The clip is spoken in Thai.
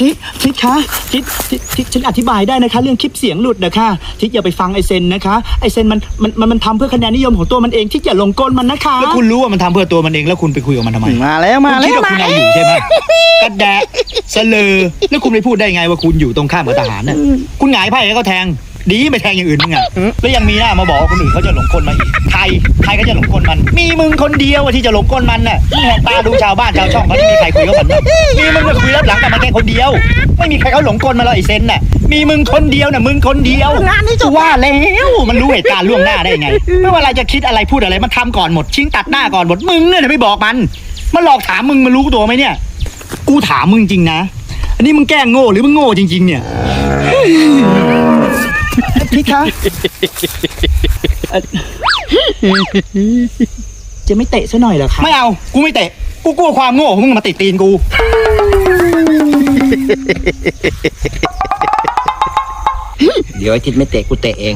ทิศทิศคะทิศทิศทิศฉันอธิบายได้นะคะ เรื่องคลิปเสียงหลุดนะคะทิศอย่าไปฟังไอเซนนะคะไอเซนมันมันมันมันทำเพื่อคะแนนนิยมของตัวมันเองทิศอย่าหลงกลมันนะคะ แล้วคุณรู้ว่ามันทำเพื่อตัวมันเองแล้วคุณไปคุยกับมันทำไมมาแล้วมาคุณแล้คิดวว่ามาคุณเอาอยู่ใช่ไหมกระแดะเสลอแล้วคุณไปพูดได้ไงว่าคุณอยู่ตรงข้ามกับทหารน่ะคุณหงายไพ่ให้เขาแทง ดีไม่แทงอย่างอื่นมึงอะแล้วยังมีหน้ามาบอกว่าคนอื่นเขาจะหลงกลมาอีกใครใครก็จะหลงกลมัน มีมึงคนเดียวอะที่จะหลงกลมันน่ะมึงแหกตาดูชาวบ้านชาวช่องเขาที่มีใครคุยกับมันบ้างมีมึงมาคุยรับหลังกับมันแค่คนเดียว ไม่มีใครเขาหลงกลมาหรอกไอ้เซนน่ะ มีมึงคนเดียวน่ะมึงคนเดียวงานนี้จบ ว่าแล้วมันรู้เหตุการณ์ล่วงหน้าได้ไง ไม่ว่าอะไรจะคิดอะไรพูดอะไรมันทำก่อนหมดชิงตัดหน้าก่อนหมดมึงเนี่ยไม่บอกมัน มันหลอกถามมึงมันรู้ตัวไหมเนี่ย กูถามมึงจริงนะ อันนี้มึงแกล้งโง่หรือมึงโง่จริง ๆ เนี่ย ทิศคะเอ่อจะไม่เตะซะหน่อยเหรอคะไม่เอา กูไม่เตะ กูกลัวความโง่ของมึงมาติดตีนกู เดี๋ยวไอ้ทิศไม่เตะกูเตะเอง